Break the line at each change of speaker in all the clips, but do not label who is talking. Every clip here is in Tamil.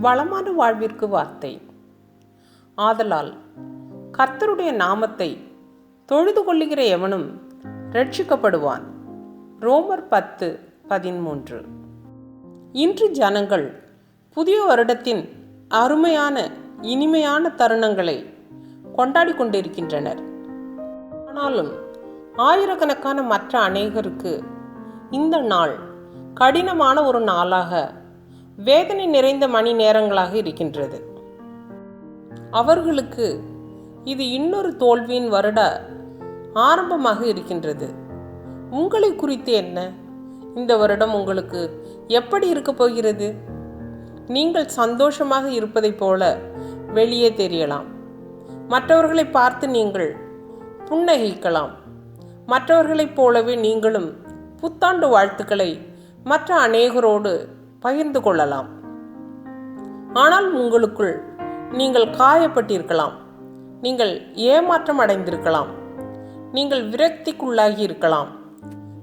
வளமான வாழ்விற்கு வார்த்தை. ஆதலால் கர்த்தருடைய நாமத்தை தொழுது கொள்ளுகிற எவனும் ரட்சிக்கப்படுவான் ரோமர் பத்து பதிமூன்று இன்று ஜனங்கள் புதிய வருடத்தின் அருமையான இனிமையான தருணங்களை கொண்டாடி கொண்டிருக்கின்றனர். ஆனாலும் ஆயிரக்கணக்கான மற்ற அநேகருக்கு இந்த நாள் கடினமான ஒரு நாளாக வேதனை நிறைந்த மணி நேரங்களாக இருக்கின்றது. அவர்களுக்கு இது இன்னொரு தோல்வியின் வருட ஆரம்பமாக இருக்கின்றது. உங்களை குறித்து என்ன? இந்த வருடம் உங்களுக்கு எப்படி இருக்கப் போகிறது? நீங்கள் சந்தோஷமாக இருப்பதைப் போல வெளியே தெரியலாம். மற்றவர்களை பார்த்து நீங்கள் புன்னகைக்கலாம். மற்றவர்களைப் போலவே நீங்களும் புத்தாண்டு வாழ்த்துக்களை மற்ற அநேகரோடு பகிர்ந்து கொள்ளலாம். ஆனால் உங்களுக்குள் நீங்கள் காயப்பட்டிருக்கலாம். நீங்கள் ஏமாற்றம் அடைந்திருக்கலாம். நீங்கள் விரக்திக்குள்ளாகி இருக்கலாம்.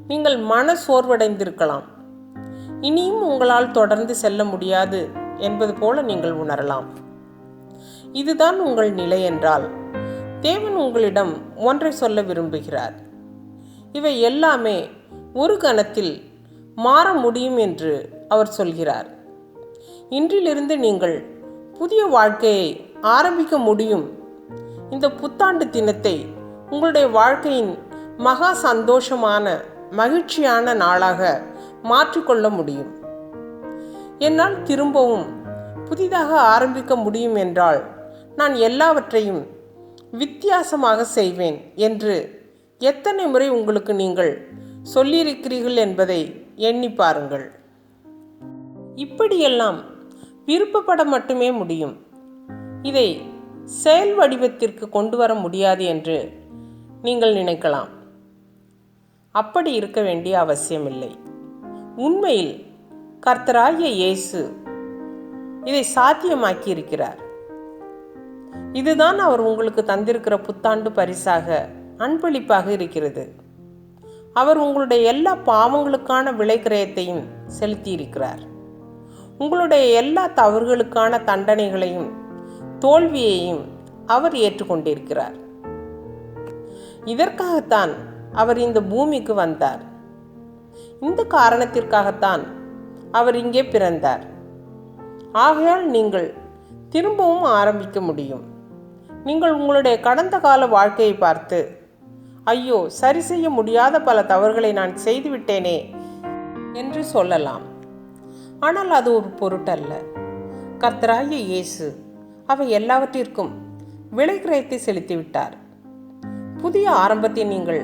நீங்கள் மன சோர்வடைந்திருக்கலாம். இனியும் உங்களால் தொடர்ந்து செல்ல முடியாது என்பது போல நீங்கள் உணரலாம். இதுதான் உங்கள் நிலை என்றால் தேவன் உங்களிடம் ஒன்றை சொல்ல விரும்புகிறார். இவை எல்லாமே ஒரு கணத்தில் மாற முடியும் என்று அவர் சொல்கிறார் இன்றிலிருந்து நீங்கள் புதிய வாழ்க்கையை ஆரம்பிக்க முடியும். இந்த புத்தாண்டு தினத்தை உங்களுடைய வாழ்க்கையின் மகா சந்தோஷமான மகிழ்ச்சியான நாளாக மாற்றிக்கொள்ள முடியும். என்னால் திரும்பவும் புதிதாக ஆரம்பிக்க முடியும் என்றால் நான் எல்லாவற்றையும் வித்தியாசமாக செய்வேன் என்று எத்தனை முறை உங்களுக்கு நீங்கள் சொல்லியிருக்கிறீர்கள் என்பதை எண்ணி பாருங்கள். இப்படியெல்லாம் விருப்பப்பட மட்டுமே முடியும். இதை செயல் வடிவத்திற்கு கொண்டு வர முடியாது என்று நீங்கள் நினைக்கலாம். அப்படி இருக்க வேண்டிய அவசியமில்லை. உண்மையில் கர்த்தராகிய இயேசு இதை சாத்தியமாக்கி இருக்கிறார் இதுதான் அவர் உங்களுக்கு தந்திருக்கிற புத்தாண்டு பரிசாக அன்பளிப்பாக இருக்கிறது. அவர் உங்களுடைய எல்லா பாவங்களுக்கான விலைக்கிரயத்தையும் செலுத்தியிருக்கிறார். உங்களுடைய எல்லா தவறுகளுக்கான தண்டனைகளையும் தோல்வியையும் அவர் ஏற்றுக்கொண்டிருக்கிறார். இதற்காகத்தான் அவர் இந்த பூமிக்கு வந்தார். இந்த காரணத்திற்காகத்தான் அவர் இங்கே பிறந்தார். ஆகையால் நீங்கள் திரும்பவும் ஆரம்பிக்க முடியும். நீங்கள் உங்களுடைய கடந்த கால வாழ்க்கையை பார்த்து ஐயோ சரி செய்ய முடியாத பல தவறுகளை நான் செய்துவிட்டேனே என்று சொல்லலாம். ஆனால் அது ஒரு பொருட்டல்ல. கர்த்தராய இயேசு அவை எல்லாவற்றிற்கும் விலை கிரயத்தை செலுத்திவிட்டார். புதிய ஆரம்பத்தை நீங்கள்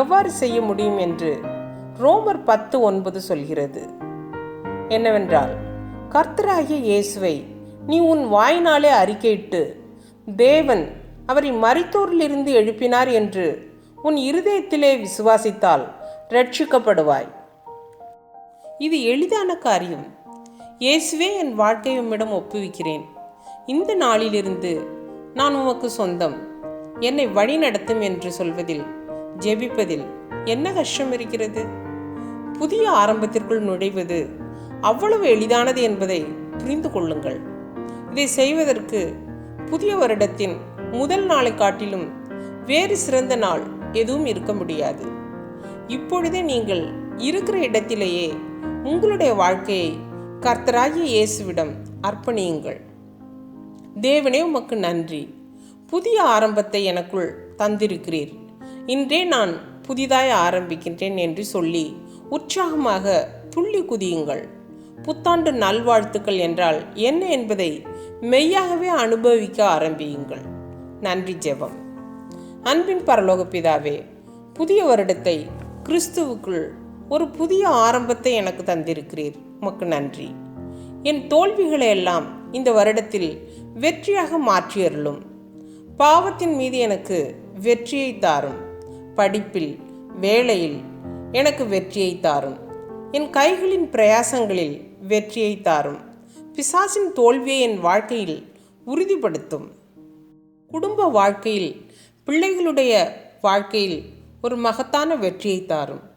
எவ்வாறு செய்ய முடியும் என்று ரோமர் பத்து ஒன்பது சொல்கிறது. என்னவென்றால் கர்த்தராகிய இயேசுவை நீ உன் வாயினாலே அறிக்கையிட்டு தேவன் அவரை மரித்தோரிலிருந்து எழுப்பினார் என்று உன் இருதயத்திலே விசுவாசித்தால் ரட்சிக்கப்படுவாய். இது எளிதான காரியம். இயேசுவே என் வாழ்க்கையை உம்மிடம் ஒப்புவிக்கிறேன். இந்த நாளிலிருந்து நான் உமக்கு சொந்தம். என்னை வழி நடத்தும் என்று சொல்வதில் ஜெபிப்பதில் என்ன கஷ்டம் இருக்கிறது? புதிய ஆரம்பத்திற்குள் நுழைவது அவ்வளவு எளிதானது என்பதை புரிந்து கொள்ளுங்கள். இதை செய்வதற்கு புதிய வருடத்தின் முதல் நாளை காட்டிலும் வேறு சிறந்த நாள் எதுவும் இருக்க முடியாது. இப்பொழுதே நீங்கள் இருக்கிற இடத்திலேயே உங்களுடைய வாழ்க்கையை கர்த்தராகிய இயேசுவிடம் அர்ப்பணியுங்கள். தேவனே உமக்கு நன்றி. புதிய ஆரம்பத்தை எனக்குள் தந்திருக்கிறீர். இன்றே நான் புதிதாய் ஆரம்பிக்கின்றேன் என்று சொல்லி உற்சாகமாக துள்ளி குதியுங்கள். புத்தாண்டு நல்வாழ்த்துக்கள் என்றால் என்ன என்பதை மெய்யாகவே அனுபவிக்க ஆரம்பியுங்கள். நன்றி ஜெபம். அன்பின் பரலோக பிதாவே புதிய வருடத்தை கிறிஸ்துவுக்குள் ஒரு புதிய ஆரம்பத்தை எனக்கு தந்திருக்கிறீர். உமக்கு நன்றி. என் தோல்விகளை எல்லாம் இந்த வருடத்தில் வெற்றியாக மாற்றியருளும். பாவத்தின் மீது எனக்கு வெற்றியை தாரும். படிப்பில் வேலையில் எனக்கு வெற்றியை தாரும். என் கைகளின் பிரயாசங்களில் வெற்றியை தாரும். பிசாசின் தோல்வியை என் வாழ்க்கையில் உறுதிப்படுத்தும். குடும்ப வாழ்க்கையில் பிள்ளைகளுடைய வாழ்க்கையில் ஒரு மகத்தான வெற்றியை தாரும்.